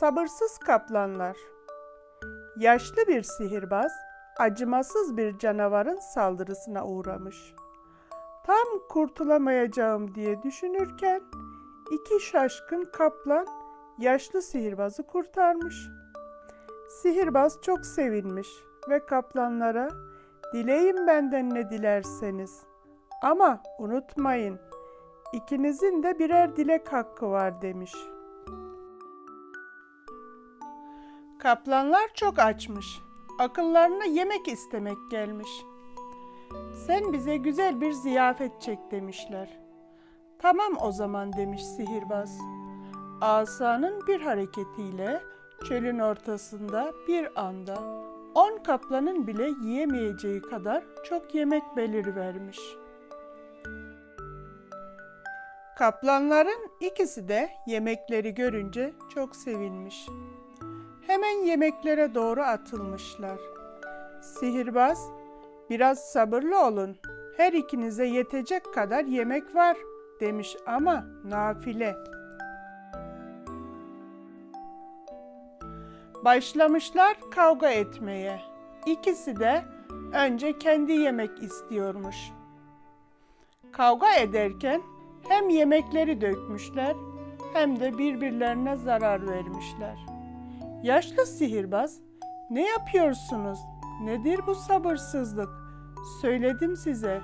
Sabırsız kaplanlar. Yaşlı bir sihirbaz acımasız bir canavarın saldırısına uğramış. Tam kurtulamayacağım diye düşünürken iki şaşkın kaplan yaşlı sihirbazı kurtarmış. Sihirbaz çok sevinmiş ve kaplanlara dileyin benden ne dilerseniz ama unutmayın ikinizin de birer dilek hakkı var demiş. Kaplanlar çok açmış. Akıllarına yemek istemek gelmiş. Sen bize güzel bir ziyafet çek demişler. Tamam o zaman demiş sihirbaz. Asanın bir hareketiyle çölün ortasında bir anda on kaplanın bile yiyemeyeceği kadar çok yemek belirivermiş. Kaplanların ikisi de yemekleri görünce çok sevinmiş. Hemen yemeklere doğru atılmışlar. Sihirbaz, biraz sabırlı olun. Her ikinize yetecek kadar yemek var demiş ama nafile. Başlamışlar kavga etmeye. İkisi de önce kendi yemek istiyormuş. Kavga ederken hem yemekleri dökmüşler hem de birbirlerine zarar vermişler. Yaşlı sihirbaz, ne yapıyorsunuz? Nedir bu sabırsızlık? Söyledim size,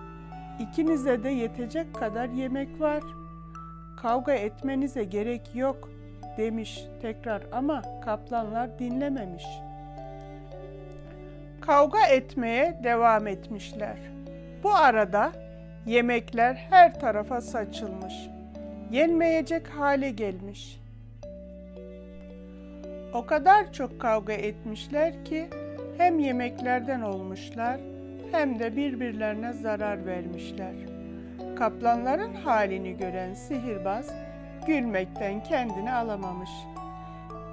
ikinize de yetecek kadar yemek var. Kavga etmenize gerek yok demiş tekrar ama kaplanlar dinlememiş. Kavga etmeye devam etmişler. Bu arada yemekler her tarafa saçılmış. Yenmeyecek hale gelmiş. O kadar çok kavga etmişler ki hem yemeklerden olmuşlar hem de birbirlerine zarar vermişler. Kaplanların halini gören sihirbaz gülmekten kendini alamamış.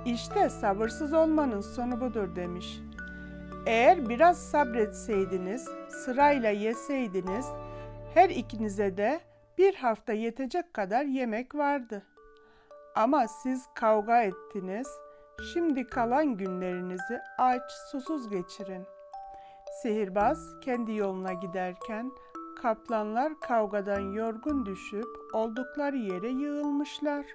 İşte sabırsız olmanın sonu budur demiş. Eğer biraz sabretseydiniz, sırayla yeseydiniz, her ikinize de bir hafta yetecek kadar yemek vardı. Ama siz kavga ettiniz, şimdi kalan günlerinizi aç, susuz geçirin. Sihirbaz kendi yoluna giderken kaplanlar kavgadan yorgun düşüp oldukları yere yığılmışlar.